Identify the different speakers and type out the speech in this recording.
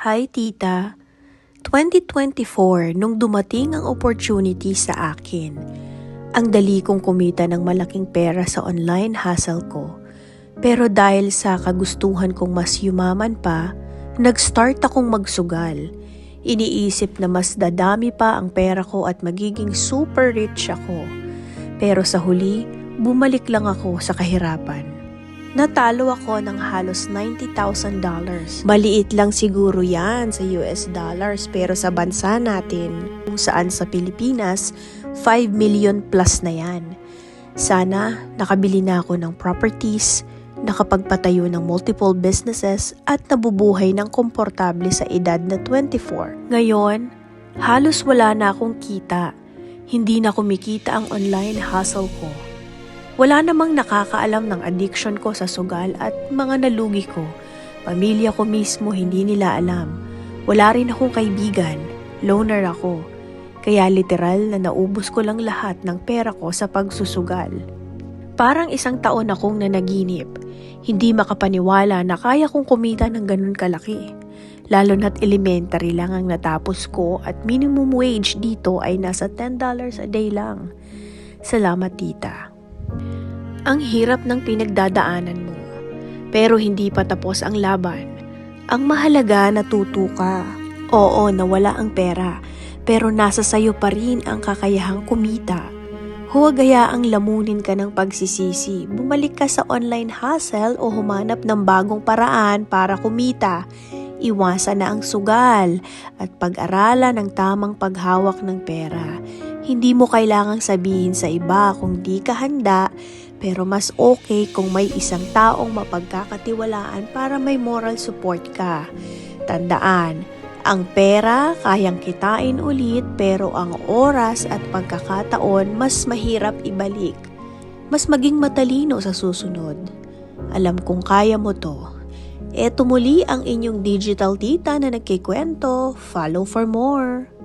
Speaker 1: Hi, tita. 2024, nung dumating ang opportunity sa akin, ang dali kong kumita ng malaking pera sa online hustle ko. Pero dahil sa kagustuhan kong mas yumaman pa, nag-start akong magsugal. Iniisip na mas dadami pa ang pera ko at magiging super rich ako. Pero sa huli, bumalik lang ako sa kahirapan. Natalo ako ng halos $90,000. Maliit lang siguro yan sa US dollars pero sa bansa natin, kung saan sa Pilipinas, 5 million plus na yan. Sana nakabili na ako ng properties, nakapagpatayo ng multiple businesses at nabubuhay ng komportable sa edad na 24. Ngayon, halos wala na akong kita. Hindi na kumikita ang online hustle ko. Wala namang nakakaalam ng addiction ko sa sugal at mga nalugi ko. Pamilya ko mismo hindi nila alam. Wala rin akong kaibigan. Loner ako. Kaya literal na naubos ko lang lahat ng pera ko sa pagsusugal. Parang isang taon akong nanaginip. Hindi makapaniwala na kaya kong kumita ng ganun kalaki. Lalo na't elementary lang ang natapos ko at minimum wage dito ay nasa $10 a day lang. Salamat tita. Ang hirap ng pinagdadaanan mo. Pero hindi pa tapos ang laban. Ang mahalaga natuto ka. Oo, nawala ang pera. Pero nasa sayo pa rin ang kakayahang kumita. Huwag hayaang lamunin ka ng pagsisisi. Bumalik ka sa online hustle o humanap ng bagong paraan para kumita. Iwasan na ang sugal at pag-aralan ng tamang paghawak ng pera. Hindi mo kailangang sabihin sa iba kung di ka handa pero mas okay kung may isang taong mapagkakatiwalaan para may moral support ka. Tandaan, ang pera kayang kitain ulit pero ang oras at pagkakataon mas mahirap ibalik. Mas maging matalino sa susunod. Alam kong kaya mo to. Eto muli ang inyong digital tita na nagkikwento. Follow for more.